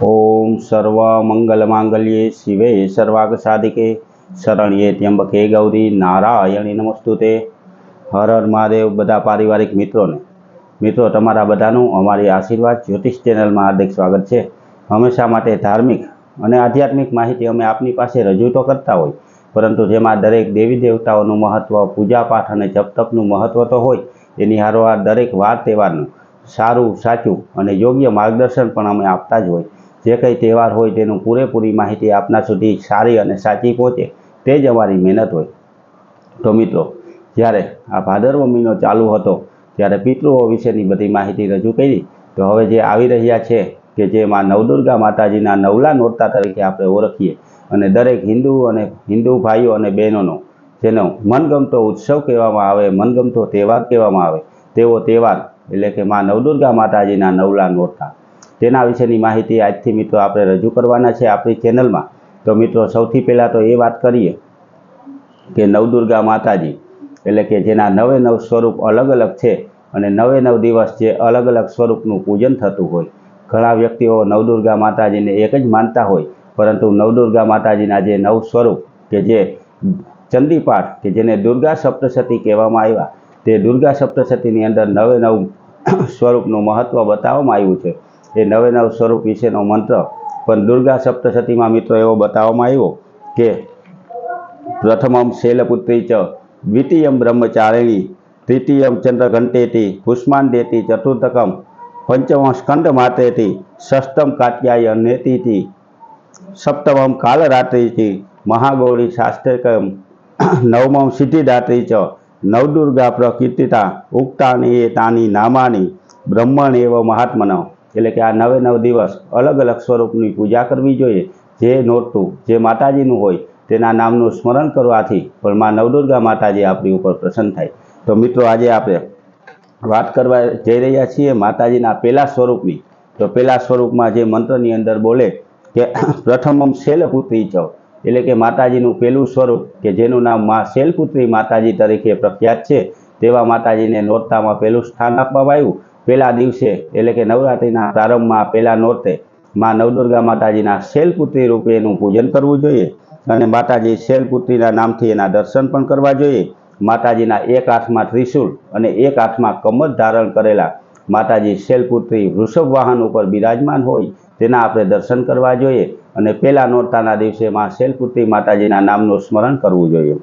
ઓમ સર્વ મંગલ માંગલ્યે શિવે સર્વાગ સાધિકે શરણ્યે ત્યંબકે ગૌરી નારાયણી નમસ્તુતે હર હર મહાદેવ બધા પારિવારિક મિત્રોને। મિત્રો, તમારા બધાનું અમારી આશીર્વાદ જ્યોતિષ ચેનલમાં હાર્દિક સ્વાગત છે। હંમેશા માટે ધાર્મિક અને આધ્યાત્મિક માહિતી અમે આપની પાસે રજૂ તો કરતા હોય, પરંતુ જેમાં દરેક દેવી દેવતાઓનું મહત્ત્વ પૂજાપાઠ અને જપ તપનું મહત્ત્વ તો હોય એની હારોહાર દરેક વાર તહેવારનું સારું, સાચું અને યોગ્ય માર્ગદર્શન પણ અમે આપતા જ હોય જે કંઈ તહેવાર હોય તેનું પૂરેપૂરી માહિતી આપના સુધી સારી અને સાચી પહોંચે તે જ અમારી મહેનત હોય. તો મિત્રો, જ્યારે આ ભાદરવો મહિનો ચાલુ હતો, ત્યારે પિતૃઓ વિશેની બધી માહિતી રજૂ કરી, તો હવે જે આવી રહ્યા છે, કે જેમાં નવદુર્ગા માતાજીના નવલા નોરતા તરીકે આપણે ઓળખીએ, અને દરેક હિન્દુ અને હિન્દુ ભાઈઓ અને બહેનોનો, જેનો મનગમતો ઉત્સવ કહેવામાં આવે, મનગમતો તહેવાર કહેવામાં આવે, તેવો તહેવાર એટલે કે માં નવદુર્ગા માતાજીના નવલા નોરતા. તેના વિશેની માહિતી આજથી મિત્રો આપણે રજૂ કરવાના છે આપણી ચેનલમાં. તો મિત્રો, સૌથી પહેલાં તો એ વાત કરીએ કે નવદુર્ગા માતાજી, એટલે કે જેના નવે નવ સ્વરૂપ અલગ અલગ છે અને નવે નવ દિવસ જે અલગ અલગ સ્વરૂપનું પૂજન થતું હોય. ઘણા વ્યક્તિઓ નવદુર્ગા માતાજીને એક જ માનતા હોય, પરંતુ નવદુર્ગા માતાજીના જે નવ સ્વરૂપ કે જે ચંદીપાઠ કે જેને દુર્ગા સપ્તશતી કહેવામાં આવ્યા, તે દુર્ગા સપ્તશતીની અંદર નવે નવ સ્વરૂપનું મહત્ત્વ બતાવવામાં આવ્યું છે. એ નવે નવ સ્વરૂપ વિશેનો મંત્ર. પણ દુર્ગા સપ્તશતીમાં મિત્રો એવો બતાવવામાં આવ્યો કે પ્રથમમ શૈલપુત્રી ચ દ્વિતીયમ બ્રહ્મચારિણી તૃતીયમ ચંદ્રઘંટેતી, પુષ્માંડેતી, ચતુર્થકમ, પંચમ સ્કંદ માતેતી ષષ્ટમ કાત્યાય નેતીથી સપ્તમમ કાલરાત્રિથી મહાગૌરી શાસ્ત્રકમ નવમમ સિદ્ધિદાત્રી ચ, નવદુર્ગા પ્રકીર્તિતા, ઉક્તાની એ તાની નામાની બ્રહ્મણ એવ મહાત્મન. એટલે કે આ નવે નવ દિવસ અલગ અલગ સ્વરૂપની પૂજા કરવી જોઈએ. જે નોરતું, જે માતાજીનું હોય, તેના નામનું સ્મરણ કરવાથી પણ માં નવદુર્ગા માતાજી આપણી ઉપર પ્રસન્ન થાય. તો મિત્રો, આજે આપણે વાત કરવા જઈ રહ્યા છીએ માતાજીના પહેલા સ્વરૂપની. તો પહેલા સ્વરૂપમાં જે મંત્રની અંદર બોલે કે, પ્રથમમ શૈલપુત્રી ચવ એટલે કે માતાજીનું પહેલું સ્વરૂપ, કે જેનું નામ મા શૈલપુત્રી માતાજી તરીકે પ્રખ્યાત છે, તેવા માતાજીને નોરતામાં પહેલું સ્થાન આપવામાં આવ્યું. પહેલા દિવસે, એટલે કે નવરાત્રિના પ્રારંભમાં પહેલા નોરતે મા નવદુર્ગા માતાજીના શૈલપુત્રી રૂપે એનું પૂજન કરવું જોઈએ અને માતાજી શૈલપુત્રીના નામથી એના દર્શન પણ કરવા જોઈએ. માતાજીના એક હાથમાં ત્રિશુલ અને એક હાથમાં કમર ધારણ કરેલા માતાજી શૈલપુત્રી વૃષભ વાહન ઉપર બિરાજમાન હોય તેના આપણે દર્શન કરવા જોઈએ અને પહેલા નોરતાના દિવસે માં શૈલપુત્રી માતાજીના નામનું સ્મરણ કરવું જોઈએ.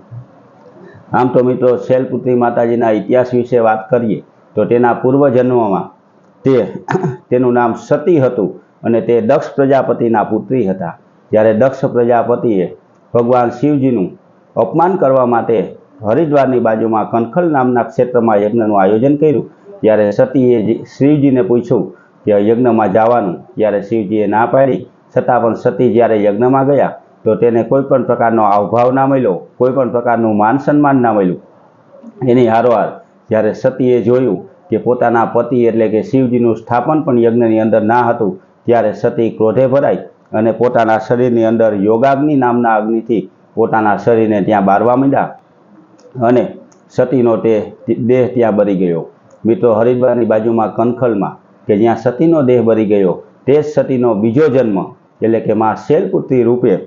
આમ તો મિત્રો શૈલપુત્રી માતાજીના ઇતિહાસ વિશે વાત કરીએ તો તેના પૂર્વજન્મમાં તે તેનું નામ સતી હતું અને તે દક્ષ પ્રજાપતિના પુત્રી હતા. જ્યારે દક્ષ પ્રજાપતિએ ભગવાન શિવજીનું અપમાન કરવા માટે હરિદ્વારની બાજુમાં કનખલ નામના ક્ષેત્રમાં યજ્ઞનું આયોજન કર્યું, ત્યારે સતીએ શિવજીને પૂછ્યું કે યજ્ઞમાં જવાનું, ત્યારે શિવજીએ ના પાડી. છતાં પણ સતી જ્યારે યજ્ઞમાં ગયા, તો તેને કોઈ પણ પ્રકારનો આવભાવ ના મળ્યો, કોઈ પણ પ્રકારનું માન સન્માન ના મળ્યું. એની હારોહાર જ્યારે સતીએ જોયું કે પોતાના પતિ એટલે કે શિવજીનું સ્થાપન પણ યજ્ઞની અંદર ના હતું, ત્યારે સતી ક્રોધે ભરાઈ અને પોતાના શરીરની અંદર યોગાગ્નિ નામના અગ્નિથી પોતાના શરીરને ત્યાં બારવા માંડ્યા અને સતીનો તે દેહ ત્યાં બળી ગયો. મિત્રો, હરિદ્વારની બાજુમાં કનખલમાં, કે જ્યાં સતીનો દેહ બળી ગયો, તે જ સતીનો બીજો જન્મ, એટલે કે માં શૈલપુત્રી રૂપે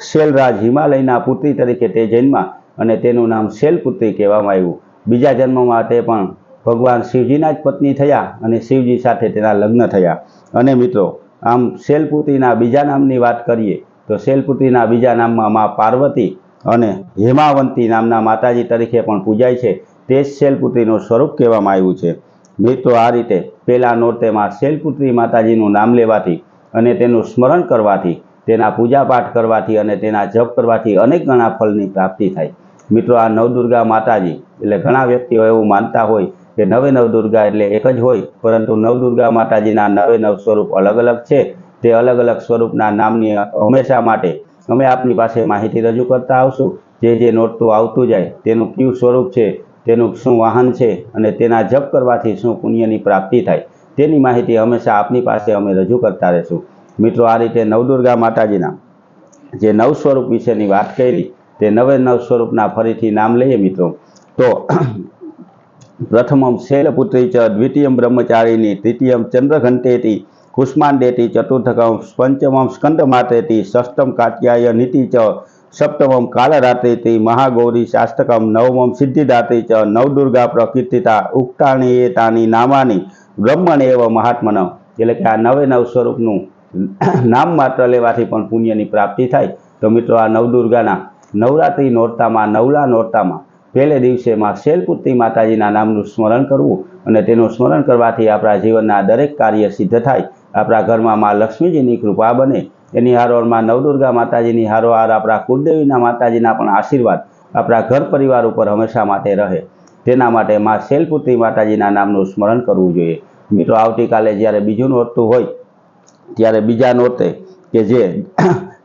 શૈલરાજ હિમાલયના પુત્રી તરીકે તે જન્મા અને તેનું નામ શૈલપુત્રી કહેવામાં આવ્યું. બીજા જન્મમાં તે પણ ભગવાન શિવજીના જ પત્ની થયા અને શિવજી સાથે તેના લગ્ન થયા. અને મિત્રો, આમ શૈલપુત્રીના બીજા નામની વાત કરીએ, તો શૈલપુત્રીના બીજા નામમાં મા પાર્વતી અને હેમાવંતી નામના માતાજી તરીકે પણ પૂજાય છે. તે જ શૈલપુત્રીનું સ્વરૂપ કહેવામાં આવ્યું છે. મિત્રો, આ રીતે પહેલા નોરતેમાં શૈલપુત્રી માતાજીનું નામ લેવાથી અને તેનું સ્મરણ કરવાથી, તેના પૂજાપાઠ કરવાથી અને તેના જપ કરવાથી અનેક ગણા ફળની પ્રાપ્તિ થાય. મિત્રો, આ નવદુર્ગા માતાજી, એટલે ઘણા વ્યક્તિઓ એવું માનતા હોય કે નવે નવદુર્ગા એટલે એક જ હોય, પરંતુ નવદુર્ગા માતાજીના નવે નવ સ્વરૂપ અલગ અલગ છે. તે અલગ અલગ સ્વરૂપના નામની હંમેશા માટે અમે આપની પાસે માહિતી રજૂ કરતા આવશું. જે જે નોટતું આવતું જાય, તેનું કયું સ્વરૂપ છે, તેનું શું વાહન છે અને તેના જપ કરવાથી શું પુણ્યની પ્રાપ્તિ થાય, તેની માહિતી હંમેશા આપની પાસે અમે રજૂ કરતા રહીશું. મિત્રો, આ રીતે નવદુર્ગા માતાજીના જે નવ સ્વરૂપ વિશેની વાત કરી તે નવે નવ સ્વરૂપના ફરીથી નામ લઈએ મિત્રો. તો પ્રથમમ શૈલપુત્રી ચ, દ્વિતીયમ બ્રહ્મચારીની, તૃતીયમ ચંદ્રઘંટેતી, કુષ્માંડેતી, ચતુર્થકમ પંચમમ સ્કંદમાતેતી ષષ્ટમ કાત્યાય નીતિ ચ, સપ્તમમ કાલરાત્રિતિ મહાગૌરી શાસ્ત્રકમ નવમમ સિદ્ધિદાત્રી ચ, નવદુર્ગા પ્રકીર્તિતા ઉક્તાની એતાની નામાની બ્રહ્મણ એવ મહાત્મન. એટલે કે આ નવે નવ સ્વરૂપનું નામ માત્ર લેવાથી પણ પુણ્યની પ્રાપ્તિ થાય. તો મિત્રો આ નવદુર્ગાના નવરાત્રિ નોરતામાં, નવલા નોરતામાં. પહેલે દિવસેમાં શૈલપુત્રી માતાજીના નામનું સ્મરણ કરવું અને તેનું સ્મરણ કરવાથી આપણા જીવનના દરેક કાર્ય સિદ્ધ થાય. આપણા ઘરમાં માં લક્ષ્મીજીની કૃપા બને. એની હારોહારમાં નવદુર્ગા માતાજીની હારોહાર આપણા કુળદેવીના માતાજીના પણ આશીર્વાદ આપણા ઘર પરિવાર ઉપર હંમેશા માટે રહે. તેના માટે માં શૈલપુત્રી માતાજીના નામનું સ્મરણ કરવું જોઈએ. મિત્રો, આવતીકાલે જ્યારે બીજું નોરતું હોય, ત્યારે બીજા નોરતે કે જે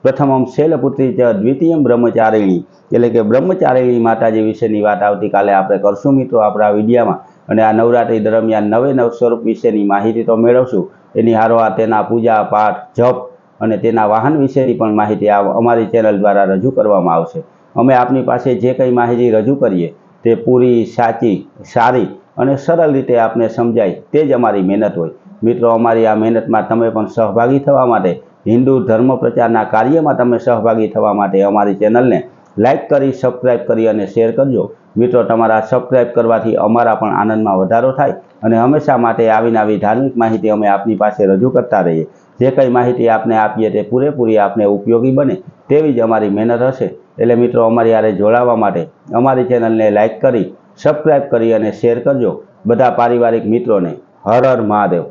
પ્રથમમ શૈલપુત્રી ચ દ્વિતીયમ બ્રહ્મચારિણી. એટલે કે બ્રહ્મચારિણી માતાજી વિશેની વાત આવતીકાલે આપણે કરશું મિત્રો આપણા વિડીયામાં. અને આ નવરાત્રી દરમિયાન નવે નવ સ્વરૂપ વિશેની માહિતી તો મેળવશું. એની હારોહાર તેના પૂજા, પાઠ, જપ અને તેના વાહન વિશેની પણ માહિતી અમારી ચેનલ દ્વારા રજૂ કરવામાં આવશે. અમે આપની પાસે જે કંઈ માહિતી રજૂ કરીએ, તે પૂરી, સાચી, સારી અને સરળ રીતે આપને સમજાય તે જ અમારી મહેનત હોય. મિત્રો અમારી આ મહેનતમાં તમે પણ સહભાગી થવા માટે હિન્દુ ધર્મ પ્રચારના કાર્યમાં તમે સહભાગી થવા માટે અમારી ચેનલને લાઇક કરી સબસ્ક્રાઈબ કરી અને શેર કરજો. મિત્રો, તમારા સબસ્ક્રાઈબ કરવાથી અમારા પણ આનંદમાં વધારો થાય અને હંમેશા માટે આવીને આવી ધાર્મિક માહિતી અમે આપની પાસે રજૂ કરતા રહીએ. જે કંઈ માહિતી આપને આપીએ તે પૂરેપૂરી આપને ઉપયોગી બને તેવી જ અમારી મહેનત હશે. એટલે મિત્રો, અમારી આરે જોડાવા માટે અમારી ચેનલને લાઇક કરી, સબસ્ક્રાઇબ કરી અને શેર કરજો. બધા પારિવારિક મિત્રોને હર હર મહાદેવ.